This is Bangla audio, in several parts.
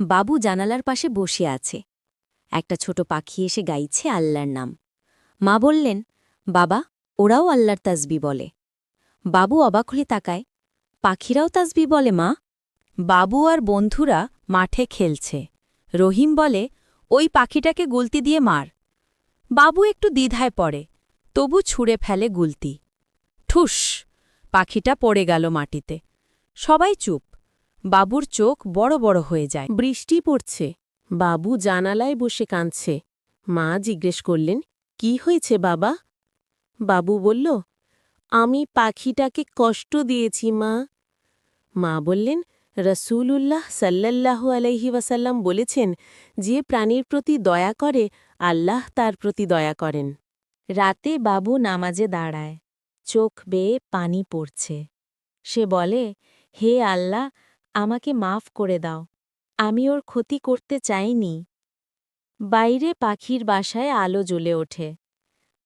বাবু জানালার পাশে বসে আছে। একটা ছোট পাখি এসে গাইছে আল্লাহর নাম। মা বললেন, বাবা, ওরাও আল্লাহর তাজবি বলে। বাবু অবাক হয়ে তাকায়, পাখিরাও তাজবি বলে, মা? বাবু আর বন্ধুরা মাঠে খেলছে। রহিম বলে, ওই পাখিটাকে গুলতি দিয়ে মার। বাবু একটু দ্বিধায় পড়ে, তবু ছুঁড়ে ফেলে গুলতি। ঠুস, পাখিটা পড়ে গেল মাটিতে। সবাই চুপ। বাবুর চোখ বড় বড় হয়ে যায়। বৃষ্টি পড়ছে। বাবু জানালায় বসে কাঁদছে। মা জিজ্ঞেস করলেন, কি হয়েছে বাবা? বাবু বলল, আমি পাখিটাকে কষ্ট দিয়েছি, মা। মা বললেন, রসূলুল্লাহ সাল্লাল্লাহু আলাইহি ওয়াসাল্লাম বলেছেন, যে প্রাণীর প্রতি দয়া করে, আল্লাহ তার প্রতি দয়া করেন। রাতে বাবু নামাজে দাঁড়ায়। চোখ বেয়ে পানি পড়ছে। সে বলে, হে আল্লাহ আমাকে মাফ করে দাও। আমি ওর ক্ষতি করতে চাইনি। বাইরে পাখির বাসায় আলো জ্বলে ওঠে।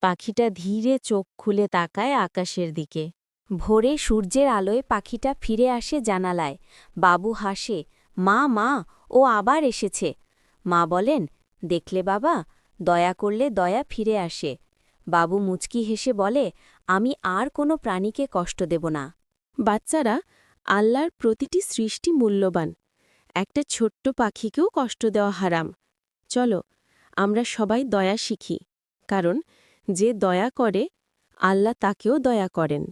পাখিটা ধীরে চোখ খুলে তাকায় আকাশের দিকে। ভোরে সূর্যের আলোয় পাখিটা ফিরে আসে জানালায়। বাবু হাসে, মা মা, ও আবার এসেছে। মা বলেন, দেখলে বাবা, দয়া করলে দয়া ফিরে আসে। বাবু মুচকি হেসে বলে, আমি আর কোনো প্রাণীকে কষ্ট দেব না। বাচ্চারা আল্লাহর প্রতিটি সৃষ্টি মূল্যবান। একটা ছোট্ট পাখিকেও কষ্ট দেওয়া হারাম। চলো, আমরা সবাই দয়া শিখি। কারণ, যে দয়া করে, আল্লাহ তাকেও দয়া করেন।